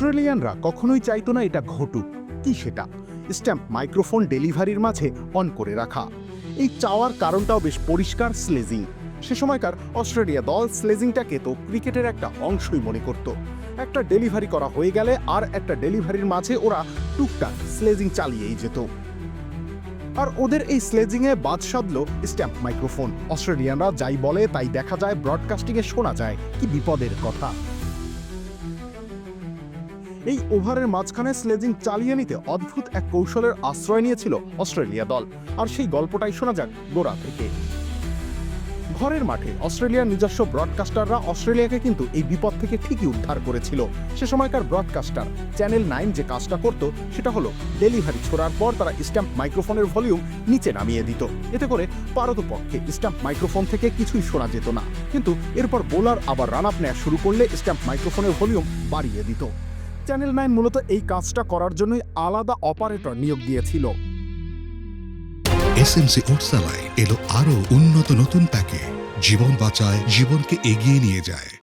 অস্ট্রেলিয়ানরা কখনোই চাইতো না এটা ঘটুক। কি সেটা? স্ট্যাম্প মাইক্রোফোন ডেলিভারির মাঝে অন করে রাখা। এই চাওয়ার কারণটাও বেশ পরিষ্কার স্লেজিং। সে সময়কার অস্ট্রেলিয়া দল স্লেজিংটাকে তো ক্রিকেটের একটা অংশই মনে করত। একটা ডেলিভারি করা হয়ে গেলে আর একটা ডেলিভারির মাঝে ওরা টুকটাক স্লেজিং চালিয়েই যেত। আর ওদের এই স্লেজিংয়ে বাদ সাধল স্ট্যাম্প মাইক্রোফোন। অস্ট্রেলিয়ানরা যাই বলে তাই দেখা যায়, ব্রডকাস্টিংয়ে শোনা যায়। কি বিপদের কথা। এই ওভারের মাঝখানে স্লেজিং চালিয়ে নিতে অদ্ভুত এক কৌশলের আশ্রয় নিয়েছিল অস্ট্রেলিয়া দল। আর সেই গল্পটাই শোনা যাক গোড়া থেকে। ঘরের মাঠে অস্ট্রেলিয়ার নিজস্ব ব্রডকাস্টাররা অস্ট্রেলিয়াকে কিন্তু এই বিপদ থেকে ঠিকই উদ্ধার করেছিল। সে সময়কার ব্রডকাস্টার চ্যানেল নাইন যে কাজটা করত, সেটা হলো ডেলিভারি ছোড়ার পর তারা স্ট্যাম্প মাইক্রোফোনের ভলিউম নিচে নামিয়ে দিত। এতে করে পারতপক্ষে স্ট্যাম্প মাইক্রোফোন থেকে কিছুই শোনা যেত না। কিন্তু এরপর বোলার আবার রান আপ নেওয়া শুরু করলে স্ট্যাম্প মাইক্রোফোনের ভলিউম বাড়িয়ে দিত। চ্যানেল নাইন মূলত এই কাজটা করার জন্যই আলাদা অপারেটর নিয়োগ দিয়েছিল। এসএমসি ওটসালায় এলো আরও উন্নত নতুন প্যাকে জীবন বাঁচায়, জীবনকে এগিয়ে নিয়ে যায়।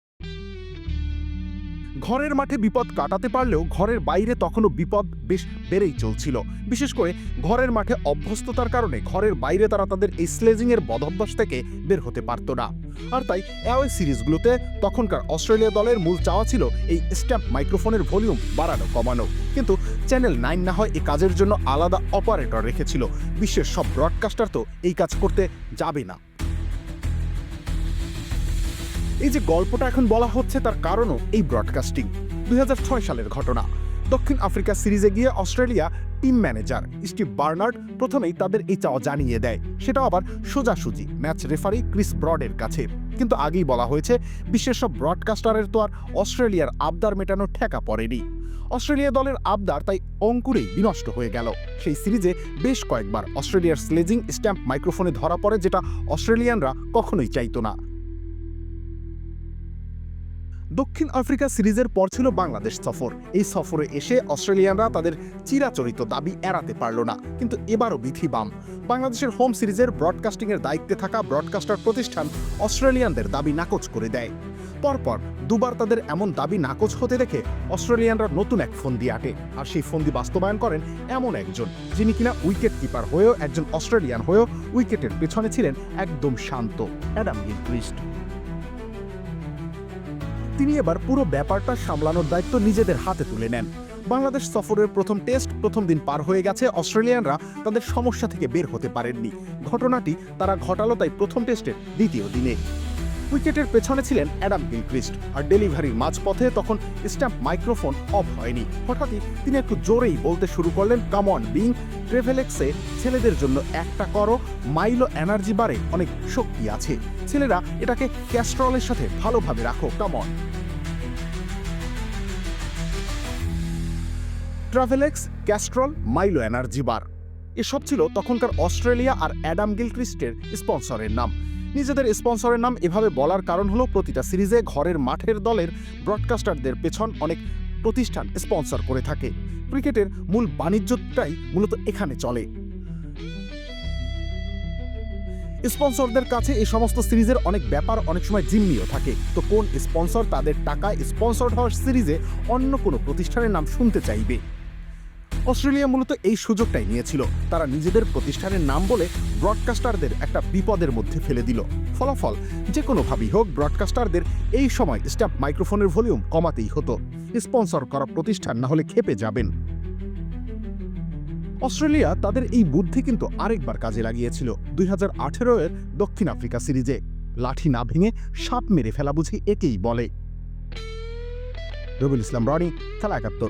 ঘরের মাঠে বিপদ কাটাতে পারলেও ঘরের বাইরে তখনও বিপদ বেশ বেড়েই চলছিল। বিশেষ করে ঘরের মাঠে অভ্যস্ততার কারণে ঘরের বাইরে তারা তাদের এই স্লেজিংয়ের বদভ্যাস থেকে বের হতে পারত না। আর তাই অ্যাওয়ে সিরিজগুলোতে তখনকার অস্ট্রেলিয়া দলের মূল চাওয়া ছিল এই স্ট্যাম্প মাইক্রোফোনের ভলিউম বাড়ানো, কমানো। কিন্তু চ্যানেল নাইন না হয় এই কাজের জন্য আলাদা অপারেটর রেখেছিল। বিশ্বের সব ব্রডকাস্টার তো এই কাজ করতে যাবে না। এই যে গল্পটা এখন বলা হচ্ছে তার কারণও এই ব্রডকাস্টিং দুই হাজার ছয় সালের ঘটনা। দক্ষিণ আফ্রিকা সিরিজে গিয়ে Australia team manager Steve Bernard প্রথমেই তাদের এই চাওয়া জানিয়ে দেয়। সেটা আবার সোজাসুজি, ম্যাচ রেফারি ক্রিস ব্রডের কাছে। কিন্তু আগেই বলা হয়েছে, বিশ্বের সব ব্রডকাস্টারের তো আর অস্ট্রেলিয়ার আবদার মেটানোর ঠেকা পড়েনি। অস্ট্রেলিয়া দলের আবদার তাই অঙ্কুরেই বিনষ্ট হয়ে গেল। সেই সিরিজে বেশ কয়েকবার অস্ট্রেলিয়ার স্লেজিং স্ট্যাম্প মাইক্রোফোনে ধরা পড়ে, যেটা অস্ট্রেলিয়ানরা কখনোই চাইতো না। দক্ষিণ আফ্রিকা সিরিজের পর ছিল বাংলাদেশ সফর। এই সফরে এসে অস্ট্রেলিয়ানরা তাদের চিরাচরিত দাবি এড়াতে পারল না, কিন্তু এবারও বিধি বাম। বাংলাদেশের হোম সিরিজের ব্রডকাস্টিংয়ের দায়িত্বে থাকা ব্রডকাস্টার প্রতিষ্ঠান অস্ট্রেলিয়ানদের দাবি নাকচ করে দেয়। পরপর দুবার তাদের এমন দাবি নাকচ হতে দেখে অস্ট্রেলিয়ানরা নতুন এক ফন্দি আটে, আর সেই ফন্দি বাস্তবায়ন করেন এমন একজন, যিনি কিনা উইকেট কিপার হয়েও একজন অস্ট্রেলিয়ান হয়েও উইকেটের পেছনে ছিলেন একদম শান্ত অ্যাডাম গিলক্রিস্ট। তিনি এবার পুরো ব্যাপারটা সামলানোর দায়িত্ব নিজেদের হাতে তুলে নেন। বাংলাদেশ সফরের প্রথম টেস্ট প্রথম দিন পার হয়ে গেছে, অস্ট্রেলিয়ানরা তাদের সমস্যা থেকে বের হতে পারেননি। ঘটনাটি তারা ঘটালো তাই প্রথম টেস্টের দ্বিতীয় দিনে। উইকেটের পেছনে ছিলেন অ্যাডাম গিলক্রিস্ট। আর ডেলিভারির মাঝপথে তখন স্ট্যাম্প মাইক্রোফোন অফ হয়নি। হঠাৎই তিনি একটু জোরেই বলতে শুরু করলেন কামন বিং ট্রেভেলেক্সে ছেলেদের জন্য একটা করো, মাইলো এনার্জি বারে অনেক শক্তি আছে। ছেলেরা এটাকে ক্যাস্ট্রলের সাথে ভালোভাবে রাখো come on Travelex, Castrol, Milo energy bar. এসব ছিল তখনকার অস্ট্রেলিয়া আর অ্যাডাম গিলক্রিস্টের স্পন্সরের নাম। নিজেদের স্পন্সরের নাম এভাবে বলার কারণ হলো প্রতিটা সিরিজে ঘরের মাঠের দলের ব্রডকাস্টারদের পেছন অনেক প্রতিষ্ঠান স্পন্সর করে থাকে। ক্রিকেটের মূল বাণিজ্যটাই মূলত এখানে চলে। স্পন্সরদের কাছে এই সমস্ত সিরিজের অনেক ব্যাপার অনেক সময় জিম্মিও থাকে। তো কোন স্পন্সর তাদের টাকা স্পন্সর হওয়ার সিরিজে অন্য কোনো প্রতিষ্ঠানের নাম শুনতে চাইবে? অস্ট্রেলিয়া মূলত এই সুযোগটাই নিয়েছিল। তারা নিজেদের প্রতিষ্ঠানের নাম বলে ব্রডকাস্টারদের একটা বিপদের মধ্যে ফেলে দিল। ফলাফল যে কোনোভাবেই হোক, ব্রডকাস্টারদের এই সময় স্ট্যাম্প মাইক্রোফোনের ভলিউম কমাতেই হতো। স্পন্সর করা প্রতিষ্ঠান না হলে খেপে যাবেন। অস্ট্রেলিয়া তাদের এই বুদ্ধি কিন্তু আরেকবার কাজে লাগিয়েছিল। দুই হাজার আঠেরো এর দক্ষিণ আফ্রিকা সিরিজে। লাঠি না ভেঙে সাপ মেরে ফেলা বুঝি একেই বলে। রবিউল ইসলাম, রনি, খেলা একাত্তর।